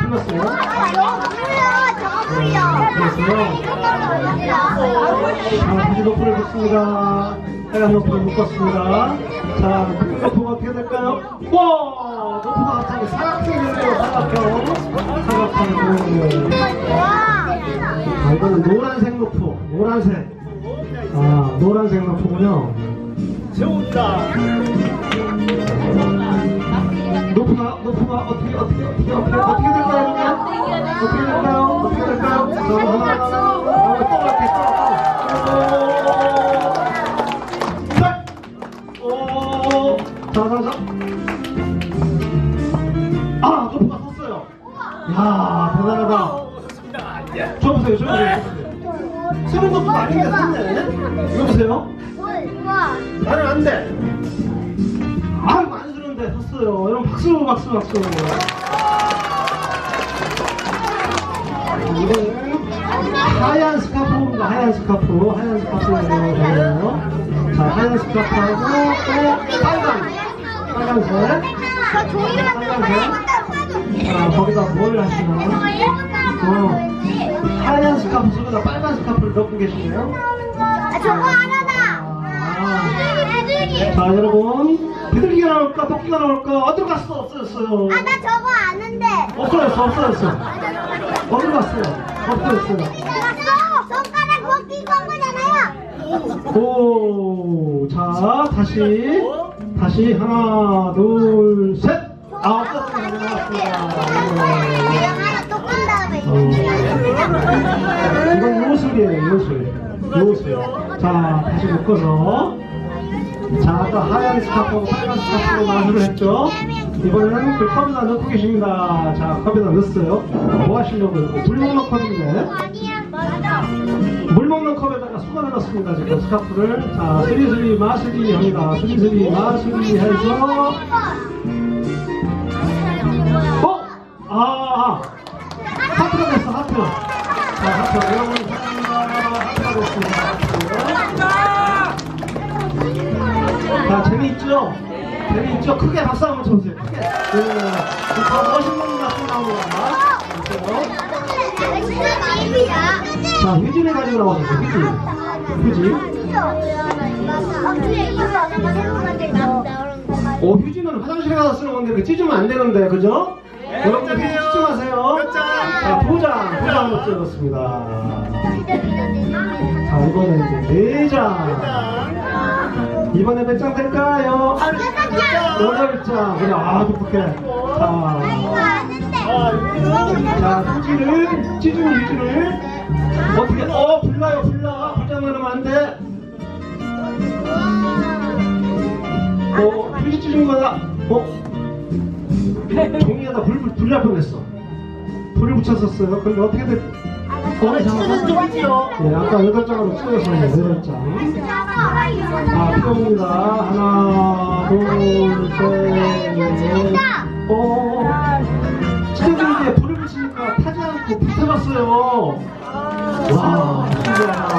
풀렸어요. 자, 다시 로프를 묶습니다. 하얀 로프를 묶었습니다. 자, 로프가 어떻게 될까요? 와! 로프가 갑자기 사각형이네요, 사각형. 사각형. 자, 이거는 노란색 로프, 노란색. 아, 노란색 로프군요. 세운다. 노프가, 노프가 어떻게, 어떻게, 어떻게, 어떻게, 어떻게 될까요, 그러면? 어떻게 될까요? 어떻게 될까요? 자, 하나, 어, 또 이렇게 또. 오, 자, 자, 자. 아, 노프가 섰어요. 야, 대단하다. 저 보세요, 저 보세요. 쓰는 것도 아닌데 섰네. 이거 보세요. 나는 안 돼. 박수, 박수, 박수. 이거는 하얀 스카프입니다. 하얀 스카프, 하얀 스카프예요. 자, 하얀 스카프하고 또 빨간, 빨간색. 자, 거기다 뭘 하시나? 어, 하얀 스카프 속에다 빨간 스카프를 넣고 계시네요. 저거 하나다. 자, 여러분. 나올까, 토끼가 나올까, 어디 갔어? 없어졌어요. 아, 나 저거 아는데. 없어졌어, 없어졌어. 어디 갔어요? 없어졌어요. 봤어? 손가락 벗긴 거잖아요. 오, 자, 다시. 다시, 하나, 둘, 셋. 아, 없었습니다. 내가 없었습니다. 하나 또 끈 다음에. 어. 이건 요술이에요, 요술. 요술. 자, 다시 묶어서. 자, 아까 하얀 스카프하고 빨간 스카프로 마술을 했죠? 이번에는 그 컵에다 넣고 계십니다. 자, 컵에다 넣었어요. 뭐 하시려고요? 물 먹는 컵인데. 물 먹는 컵에다가 수건을 넣습니다. 지금 스카프를. 자, 스리스리 마스리 합니다. 스리스리 마스리 해서. 어? 아, 아. 하트가 됐어, 하트. 자, 하트. 여러분, 사랑합니다. 하트가 됐습니다. 있죠? 재미 있죠? 크게 박수 한번 쳐보세요. 크게. 네. 더 멋있는 박수 나옵니다. 보세요. 자, 휴지를 가지고 나와주세요. 휴지. 휴지. 오, 휴지는 화장실에 가서 쓰는 건데, 그 찢으면 안 되는데, 그죠? 여러분들 찢지 마세요. 몇 장? 자, 포장, 포장으로 찍었습니다. 자, 이번엔 이제 네 장. 이번에 몇 장 될까요? 여덟 장. 그래, 아, 똑똑해. 자, 자, 휴지를, 찢은 휴지를 어떻게, 어, 불나요, 불나. 불장만 하면 안 돼. 어, 휴지 찢은 거다. 어? 종이에다 불, 불, 불날 뻔했어. 불을 붙였었어요. 근데 어떻게 됐, 어, 찢어진 종이지요. 네, 아까 여덟 장으로 찢어졌어요. 여덟 장. 자, 피어옵니다. 하나, 둘, 셋, 넷. 어, 찢어지는데 불을 붙이니까 타지 않고 붙어갔어요. 와, 신기하다.